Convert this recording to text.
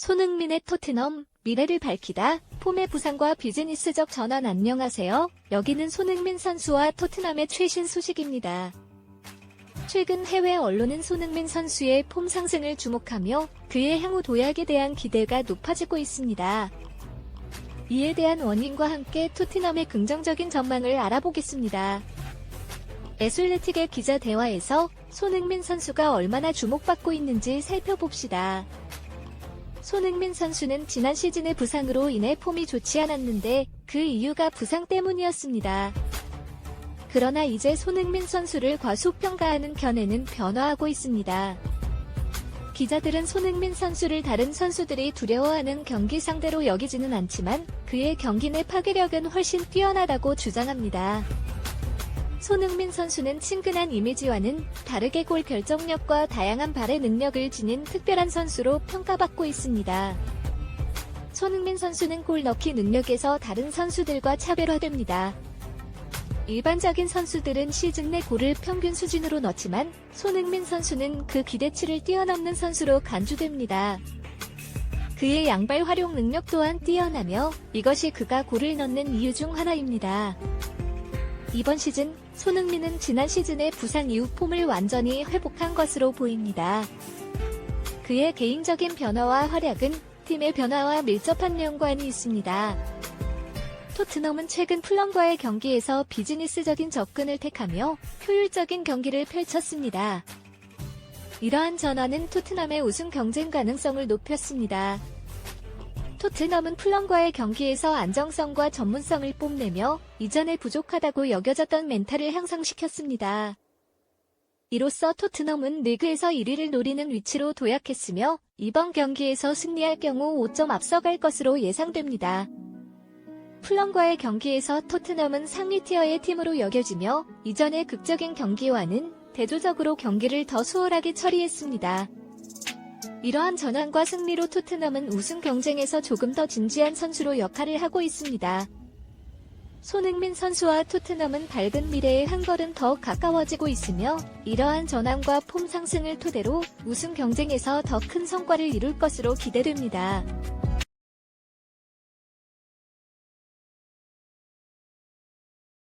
손흥민의 토트넘 미래를 밝히다 폼의 부상과 비즈니스적 전환 안녕하세요. 여기는 손흥민 선수와 토트넘의 최신 소식입니다. 최근 해외 언론은 손흥민 선수의 폼 상승을 주목하며 그의 향후 도약에 대한 기대가 높아지고 있습니다. 이에 대한 원인과 함께 토트넘의 긍정적인 전망을 알아보겠습니다. 에슬레틱의 기자 대화에서 손흥민 선수가 얼마나 주목받고 있는지 살펴봅시다. 손흥민 선수는 지난 시즌의 부상으로 인해 폼이 좋지 않았는데 그 이유가 부상 때문이었습니다. 그러나 이제 손흥민 선수를 과소평가하는 견해는 변화하고 있습니다. 기자들은 손흥민 선수를 다른 선수들이 두려워하는 경기 상대로 여기지는 않지만 그의 경기 내 파괴력은 훨씬 뛰어나다고 주장합니다. 손흥민 선수는 친근한 이미지와는 다르게 골 결정력과 다양한 발의 능력을 지닌 특별한 선수로 평가받고 있습니다. 손흥민 선수는 골 넣기 능력에서 다른 선수들과 차별화됩니다. 일반적인 선수들은 시즌 내 골을 평균 수준으로 넣지만 손흥민 선수는 그 기대치를 뛰어넘는 선수로 간주됩니다. 그의 양발 활용 능력 또한 뛰어나며 이것이 그가 골을 넣는 이유 중 하나입니다. 이번 시즌 손흥민은 지난 시즌의 부상 이후 폼을 완전히 회복한 것으로 보입니다. 그의 개인적인 변화와 활약은 팀의 변화와 밀접한 연관이 있습니다. 토트넘은 최근 플럼과의 경기에서 비즈니스적인 접근을 택하며 효율적인 경기를 펼쳤습니다. 이러한 전환은 토트넘의 우승 경쟁 가능성을 높였습니다. 토트넘은 플럼과의 경기에서 안정성과 전문성을 뽐내며 이전에 부족하다고 여겨졌던 멘탈을 향상시켰습니다. 이로써 토트넘은 리그에서 1위를 노리는 위치로 도약했으며 이번 경기에서 승리할 경우 5점 앞서갈 것으로 예상됩니다. 플럼과의 경기에서 토트넘은 상위 티어의 팀으로 여겨지며 이전의 극적인 경기와는 대조적으로 경기를 더 수월하게 처리했습니다. 이러한 전환과 승리로 토트넘은 우승 경쟁에서 조금 더 진지한 선수로 역할을 하고 있습니다. 손흥민 선수와 토트넘은 밝은 미래에 한 걸음 더 가까워지고 있으며 이러한 전환과 폼 상승을 토대로 우승 경쟁에서 더 큰 성과를 이룰 것으로 기대됩니다.